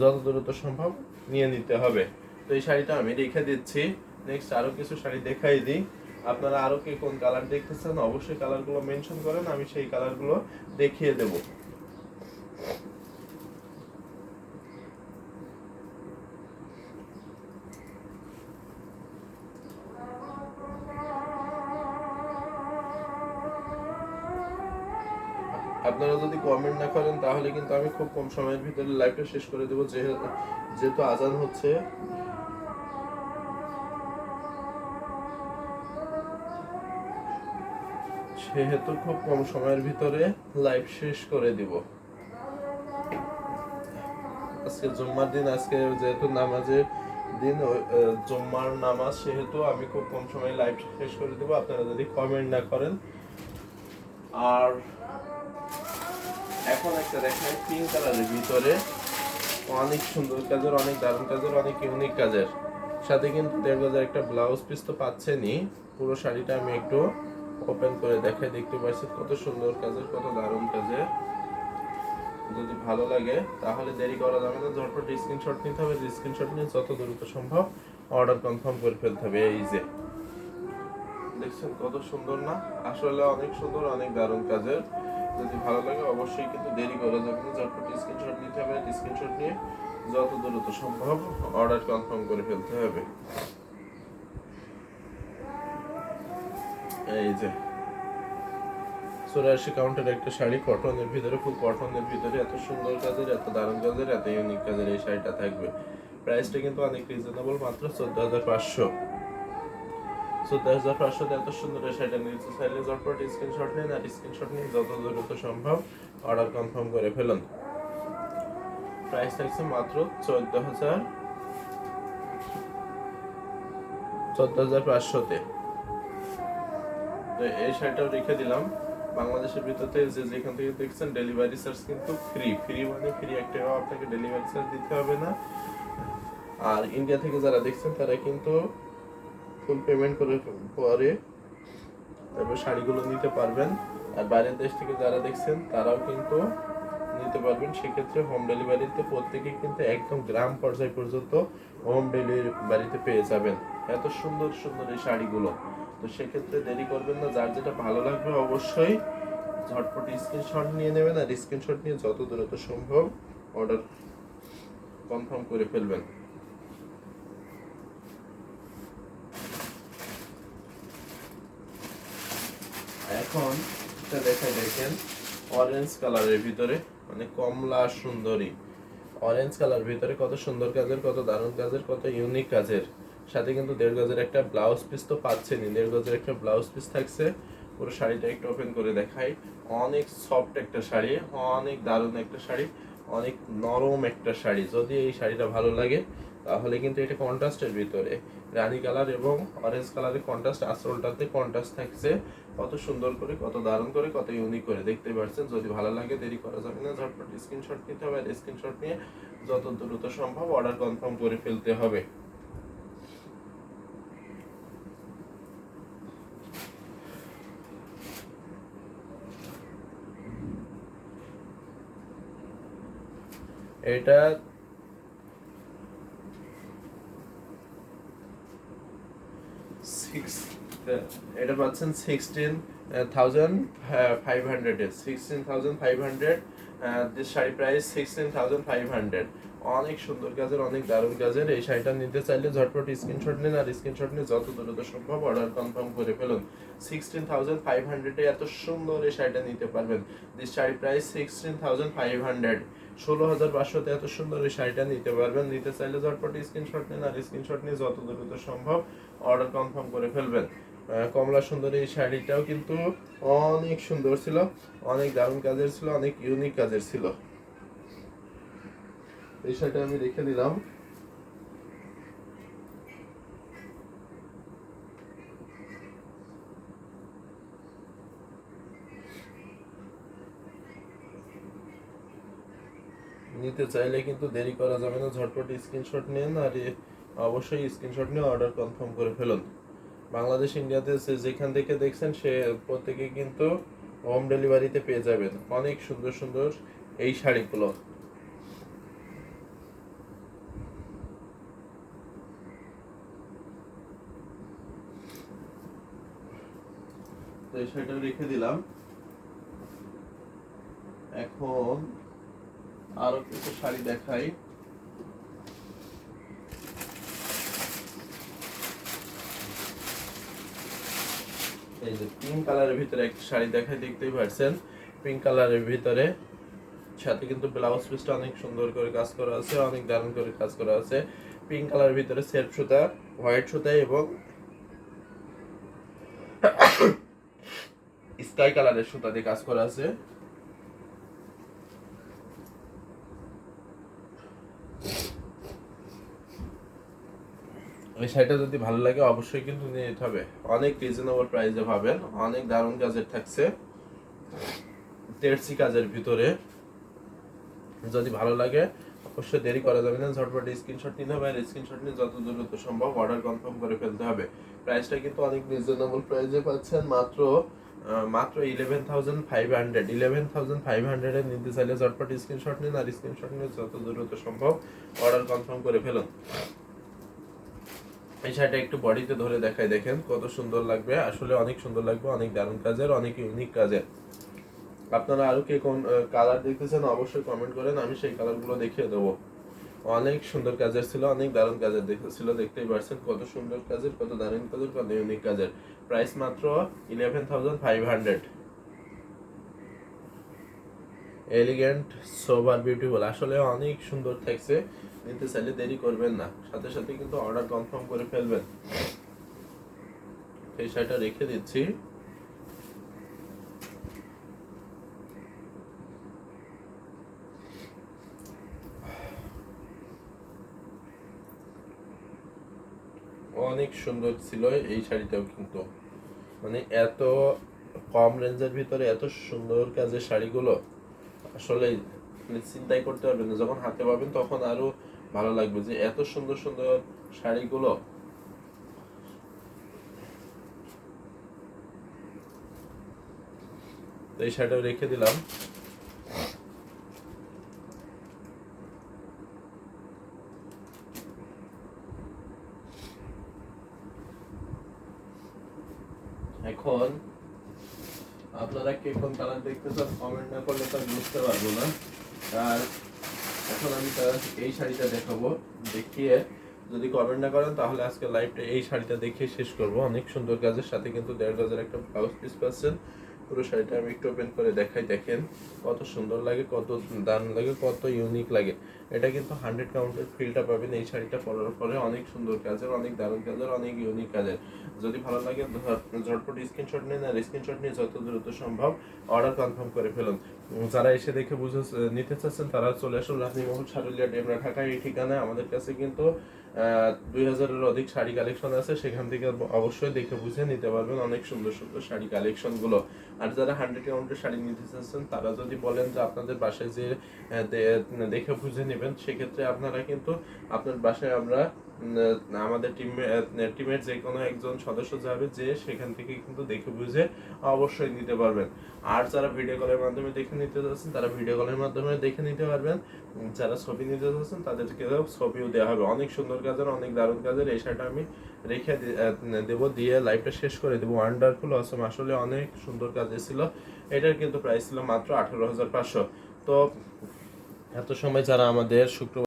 যত দ্রুত সম্ভব নিয়ে নিতে হবে। তো এই শাড়িটা আমি রেখে দিচ্ছি। নেক্সট আরও কিছু শাড়ি দেখাই দিই। আপনারা আরও কে কোন কালার দেখতেছেন, অবশ্যই কালারগুলো মেনশন করেন, আমি সেই কালারগুলো দেখিয়ে দেব। আপনারা যদি কমেন্ট না করেন, তাহলে কিন্তু আমি খুব কম সময়ের ভিতরে লাইভটা শেষ করে দেবো। যেহেতু আজান হচ্ছে। সেহেতু খুব কম সময়ের ভিতরে লাইভ শেষ করে দিব। আজকে জুম্মার দিন, আজকে যেহেতু নামাজে দিন জুম্মার নামাজ সেহেতু আমি খুব কম সময়ে লাইভ শেষ করে দেবো। আপনারা যদি কমেন্ট না করেন। আর এখন একটা দেখায় পিঙ্ক কালারের ভিতরে। অনেক সুন্দর কাজের, অনেক দারুণ কাজের, অনেক ইউনিক কাজের। সাথে কিন্তু দেড় গজার একটা ব্লাউজ পিস তো পাচ্ছেনই। পুরো শাড়িটা আমি একটু ওপেন করে দেখাই, দেখতে পাচ্ছেন কত সুন্দর কাজের, কত দারুণ কাজের। যদি ভালো লাগে, তাহলে দেরি করা যাবে না, ঝটপট স্ক্রিনশট নিতে হবে স্ক্রিনশট নিয়ে যত দ্রুত সম্ভব অর্ডার কনফার্ম করে ফেলতে হবে, এই যে। দেখছেন কত সুন্দর না? আসলে অনেক সুন্দর, অনেক দারুণ কাজের। যদি ভালো লাগে, অবশ্যই কিন্তু দেরি করা যাবে না। ঝটপট স্ক্রিনশট নিতে হবে। স্ক্রিনশট নিয়ে যত দ্রুত সম্ভব অর্ডার কনফার্ম করে ফেলতে হবে। এই যে, চুরাশি কাউন্টের একটা শাড়ি কটনের ভিতরে ফুল কটনের ভিতরে। এত সুন্দর কাজের, এত দারুণ কাজের, এত ইউনিক কাজের এই শাড়িটা থাকবে। প্রাইসটা কিন্তু অনেক রিজনেবল মাত্র চোদ্দ হাজার পাঁচশো। চোদ্দ হাজার পাঁচশো এত সুন্দর শাড়িটা নিয়েছে চাইলে ঝটপট স্ক্রিনশট নিন। আর স্ক্রিনশট নিয়ে যত দ্রুত সম্ভব অর্ডার কনফার্ম করে ফেলুন। প্রাইস থাকছে মাত্র চোদ্দ হাজার চোদ্দ হাজার পাঁচশোতে তো এই শাড়িটাও রেখে দিলাম। বাংলাদেশের ভিতরে যে যেখান থেকে দেখছেন ডেলিভারি চার্জ কিন্তু ফ্রি ফ্রি মানে ফ্রি এক টাকাও আপনাকে ডেলিভারি চার্জ দিতে হবে না। আর ইন্ডিয়া থেকে যারা দেখছেন তারা কিন্তু ফুল পেমেন্ট করে পরে তারপর শাড়িগুলো নিতে পারবেন। আর বাইরের দেশ থেকে যারা দেখছেন, তারাও কিন্তু নিতে পারবেন। সেক্ষেত্রে হোম ডেলিভারিতে প্রত্যেকে কিন্তু একদম গ্রাম পর্যায় পর্যন্ত হোম ডেলিভারিতে পেয়ে যাবেন। এত সুন্দর সুন্দর এই শাড়িগুলো। তো সেক্ষেত্রে দেরি করবেন না। যার যেটা ভালো লাগবে অবশ্যই ঝটপট স্ক্রিনশট নিয়ে নেবেন। আর স্ক্রিনশট নিয়ে যত দ্রুত সম্ভব অর্ডার কনফার্ম করে ফেলবেন। এখন এটা দেখাই দেখেন অরেঞ্জ কালারের ভিতরে মানে কমলা সুন্দরী। অরেঞ্জ কালার ভিতরে কত সুন্দর কাজের, কত দারুণ কাজের, কত ইউনিক কাজের। সাথে কিন্তু দেড় গজের একটা ব্লাউজ পিস তো পাচ্ছেনই। দেড় গজের একটা ব্লাউজ পিস থাকছে। পুরো শাড়িটা একটু ওপেন করে দেখাই। অনেক সফট একটা শাড়ি, অনেক দারুণ একটা শাড়ি, অনেক নরম একটা শাড়ি। যদি এই শাড়িটা ভালো লাগে তাহলে কিন্তু এটা কন্ট্রাস্টের ভিতরে। রানী কালার এবং অরেঞ্জ কালারের কন্ট্রাস্ট আসলটাতে কন্ট্রাস্ট থাকছে। কত সুন্দর করে, কত দারুণ করে, কত ইউনিক করে। দেখতে পাচ্ছেন, যদি ভালো লাগে দেরি করা যাবে না। ঝটপট স্ক্রিনশট নিতে হবে আর স্ক্রিনশট নিয়ে যত দ্রুত সম্ভব অর্ডার কনফার্ম করে ফেলতে হবে। এটা এটা পাচ্ছেন সিক্সটিন থাউজেন্ড ফাইভ হান্ড্রেডে sixteen thousand five hundred sari price sixteen thousand five hundred অনেক সুন্দর কাজের, অনেক দারুণ কাজের। এই শাড়িটা নিতে চাইলে ঝটপট স্ক্রিনশট নিন আর স্ক্রিনশট নিয়ে যত দ্রুত সম্ভব অর্ডার কনফার্ম করে ফেলুন। সিক্সটিন থাউজেন্ড ফাইভ হান্ড্রেডে এত সুন্দর এই শাড়িটা নিতে পারবেন। This sari price sixteen thousand five hundred ষোলো হাজার পাঁচশোতে এত সুন্দর এই শাড়িটা নিতে পারবেন। নিতে চাইলে ঝটপট স্ক্রিনশট নিন আর স্ক্রিনশট নিয়ে যত দ্রুত সম্ভব অর্ডার কনফার্ম করে ফেলবেন। কমলা সুন্দরী শাড়িটাও কিন্তু অনেক সুন্দর ছিল, অনেক দারুণ কাজের ছিল, অনেক ইউনিক কাজের ছিল। এই শাড়িটা আমি রেখে দিলাম। নিতে চাইলে কিন্তু দেরি করা যাবে না, ঝটপট স্ক্রিনশট নিন আর অবশ্যই স্ক্রিনশট নিয়ে অর্ডার কনফার্ম করে ফেলুন। বাংলাদেশ, ইন্ডিয়াতে যেখান থেকে দেখছেন, সে প্রত্যেকে কিন্তু হোম ডেলিভারিতে পেয়ে যাবেন। অনেক সুন্দর সুন্দর এই শাড়িগুলো। তো রেখে দিলাম। এখন আরও কিছু শাড়ি দেখাই। এই যে পিঙ্ক কালারের ভিতরে একটা শাড়ি দেখায় দেখতেই পারছেন। পিঙ্ক কালারের ভিতরে সাথে কিন্তু ব্লাউজ পিসটা অনেক সুন্দর করে কাজ করা আছে, অনেক দারুণ করে কাজ করা আছে। পিঙ্ক কালারের ভিতরে সেলফ সুতা হোয়াইট সুতা এবং স্কাই কালারের সুতা দিয়ে কাজ করা আছে। এই শাড়িটা যদি ভালো লাগে, অবশ্যই কিন্তু নিয়ে যেতে হবে। অনেক রিজনেবল প্রাইসে পাবেন, অনেক দারুণ কাজের থাকছে। তেরসি কাজের ভিতরে। যদি ভালো লাগে, অবশ্যই দেরি করা যাবে না, ঝটপট স্ক্রিনশট নিতে হবে। আর স্ক্রিনশট নিয়ে যত দ্রুত সম্ভব অর্ডার কনফার্ম করে ফেলতে হবে। প্রাইসটা কিন্তু অনেক রিজনেবল প্রাইসে পাচ্ছেন, মাত্র মাত্র eleven thousand five hundred eleven thousand five হান্ড্রেডে নিতে চাইলে ঝটপট স্ক্রিনশট নিন, আর স্ক্রিনশট নিয়ে যত দ্রুত সম্ভব অর্ডার কনফার্ম করে ফেলুন। এই শাড়িটা একটু বডিতে ধরে দেখাই, দেখেন কত সুন্দর লাগবে। আসলে অনেক সুন্দর লাগবে, অনেক দারুণ কাজের, অনেক ইউনিক কাজের। আপনারা আরও কে কোন কালার দেখতেছেন অবশ্যই কমেন্ট করেন, আমি সেই কালারগুলো দেখিয়ে দেবো। অনেক সুন্দর কাজের ছিল, অনেক দারুণ কাজের দেখেছিল দেখতেই পারছেন কত সুন্দর কাজের, কত দারুণ কাজের, কত ইউনিক কাজের। প্রাইস মাত্র eleven thousand five hundred elegant sober beautiful আসলে অনেক সুন্দর থাকছে। নিতে চাইলে দেরি করবেন না। সাথে সাথে কিন্তু অর্ডার কনফার্ম করে ফেলবেন। এই শাড়িটা রেখে দিচ্ছি। অনেক সুন্দর ছিল এই শাড়িটাও কিন্তু। মানে এত কম রেঞ্জের ভিতরে এত সুন্দর কাজের শাড়িগুলো আসলে মানে চিন্তাই করতে পারবেন যখন হাতে পাবেন তখন আরও ভালো লাগবে যে এত সুন্দর সুন্দর শাড়িগুলো। এই শাড়িটাও রেখে দিলাম। এখন আপনারা কে কোন কালার দেখতে চান কমেন্ট না করলে তো বুঝতে পারব না। আর এখন আমি তার এই শাড়িটা দেখাবো। দেখিয়ে যদি কমেন্ট না করেন, তাহলে আজকে লাইভটা এই শাড়িটা দেখিয়ে শেষ করব। অনেক সুন্দর কাজের সাথে কিন্তু দেড় গজের একটা ব্লাউজ পিস পাচ্ছেন। পুরো শাড়িটা আমি একটু ওপেন করে দেখাই, দেখেন। কত সুন্দর লাগে, কত দারুণ লাগে, কত ইউনিক লাগে। এটা কিন্তু হান্ড্রেড কাউন্টের ফিলটা পাবেন এই শাড়িটা পরার পরে। অনেক সুন্দর কাজের অনেক দারুণ কাজের অনেক ইউনিক কাজের যদি ভালো লাগে ঝটপট স্ক্রিনশট নিন। আর স্ক্রিনশট নিয়ে যত দ্রুত সম্ভব অর্ডার কনফার্ম করে ফেলুন। যারা এসে দেখে বুঝে নিতে চাচ্ছেন, তারা চলে আসুন রাজনীমহল সারুলিয়া ডেমরা ঢাকায় এই ঠিকানায়। আমাদের কাছে কিন্তু দুই হাজারের অধিক শাড়ি কালেকশন আছে। সেখান থেকে অবশ্যই দেখে বুঝে নিতে পারবেন অনেক সুন্দর সুন্দর শাড়ি কালেকশনগুলো আর যারা হান্ড্রেড কাউন্টের শাড়ি নিতে চাচ্ছেন, তারা যদি বলেন যে আপনাদের বাসায় যে দেখে বুঝে নেবেন, সেক্ষেত্রে আপনারা কিন্তু, আপনার বাসায় আমরা আমাদের টিম টিমের যে কোনো একজন সদস্য যাবে, যে সেখান থেকে কিন্তু দেখে বুঝে অবশ্যই নিতে পারবেন। আর যারা ভিডিও কলের মাধ্যমে দেখে নিতে চাচ্ছেন তারা ভিডিও কলের মাধ্যমে দেখে নিতে পারবেন। যারা ছবি নিতে চাচ্ছেন তাদেরকে ছবিও দেওয়া হবে। অনেক সুন্দর কাজের, অনেক দারুণ কাজের এই আমি রেখে দেবো, দিয়ে লাইভটা শেষ করে দেবো। ওয়ান্ডারফুল অসম আসলে অনেক সুন্দর কাজের ছিল এটার কিন্তু প্রাইস ছিল মাত্র আঠারো হাজার পাঁচশো। তো এত সময় যারা আমাদের শুক্রবার